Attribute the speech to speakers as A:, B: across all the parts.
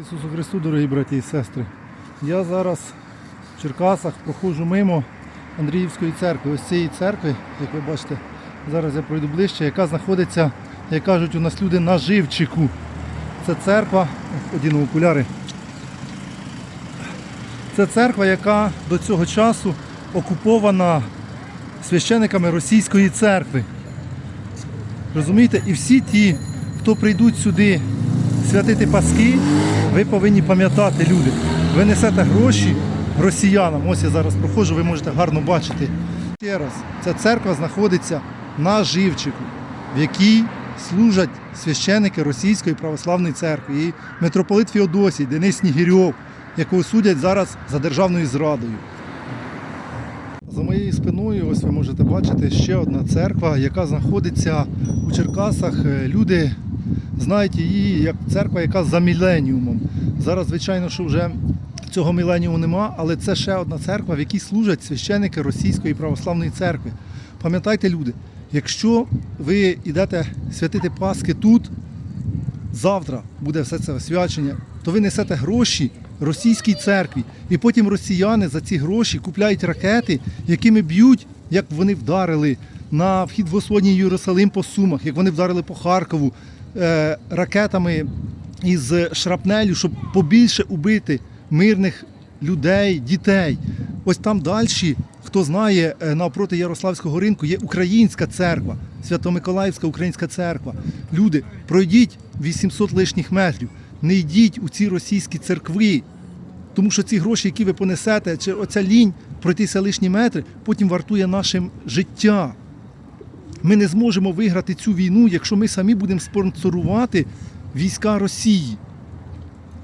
A: Ісусу Христу, дорогі браті і сестри. Я зараз в Черкасах проходжу мимо Андріївської церкви. Ось цієї церкви, як ви бачите, зараз я пройду ближче, яка знаходиться, як кажуть, у нас люди на живчику. Це церква, одіну окуляри. Це церква, яка до цього часу окупована священиками російської церкви. Розумієте? І всі ті, хто прийдуть сюди святити Паски, ви повинні пам'ятати, люди. Ви несете гроші росіянам. Ось я зараз проходжу, ви можете гарно бачити. Ще раз, ця церква знаходиться на живчику, в якій служать священики Російської православної церкви. І митрополит Феодосій, Денис Снігірьов, якого судять зараз за державною зрадою. За моєю спиною, ось ви можете бачити ще одна церква, яка знаходиться у Черкасах. Е, Люди знають її як церква, яка за міленіумом. Зараз, звичайно, що вже цього міленіуму нема, але це ще одна церква, в якій служать священики Російської православної церкви. Пам'ятайте, люди, якщо ви йдете святити Пасхи тут, завтра буде все це освячення, то ви несете гроші російській церкві. І потім росіяни за ці гроші купляють ракети, якими б'ють, як вони вдарили на вхід в Господній Єрусалим по Сумах, як вони вдарили по Харкову ракетами із шрапнелю, щоб побільше убити мирних людей, дітей. Ось там далі, хто знає, е, навпроти Ярославського ринку є українська церква, Свято-Миколаївська українська церква. Люди, пройдіть 800 лишніх метрів, не йдіть у ці російські церкви, тому що ці гроші, які ви понесете, чи оця лінь пройтися лишні метри, потім вартує нашим життя. Ми не зможемо виграти цю війну, якщо ми самі будемо спонсорувати війська Росії.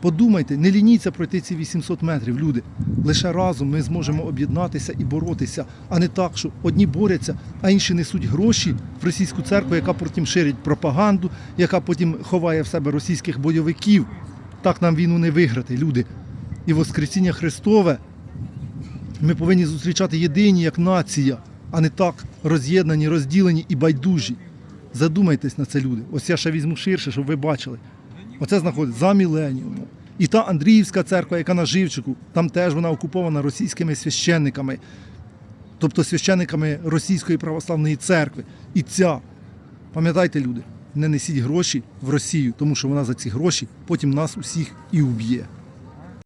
A: Подумайте, не лініться пройти ці 800 метрів, люди. Лише разом ми зможемо об'єднатися і боротися, а не так, що одні борються, а інші несуть гроші в російську церкву, яка потім ширить пропаганду, яка потім ховає в себе російських бойовиків. Так нам війну не виграти, люди. І Воскресіння Христове ми повинні зустрічати єдині як нація, а не так роз'єднані, розділені і байдужі. Задумайтесь на це, люди. Ось я ще візьму ширше, щоб ви бачили. Оце знаходиться за міленіумом. І та Андріївська церква, яка на Живчику, там теж вона окупована російськими священниками, тобто священниками Російської православної церкви. І ця, пам'ятайте, люди, не несіть гроші в Росію, тому що вона за ці гроші потім нас усіх і уб'є.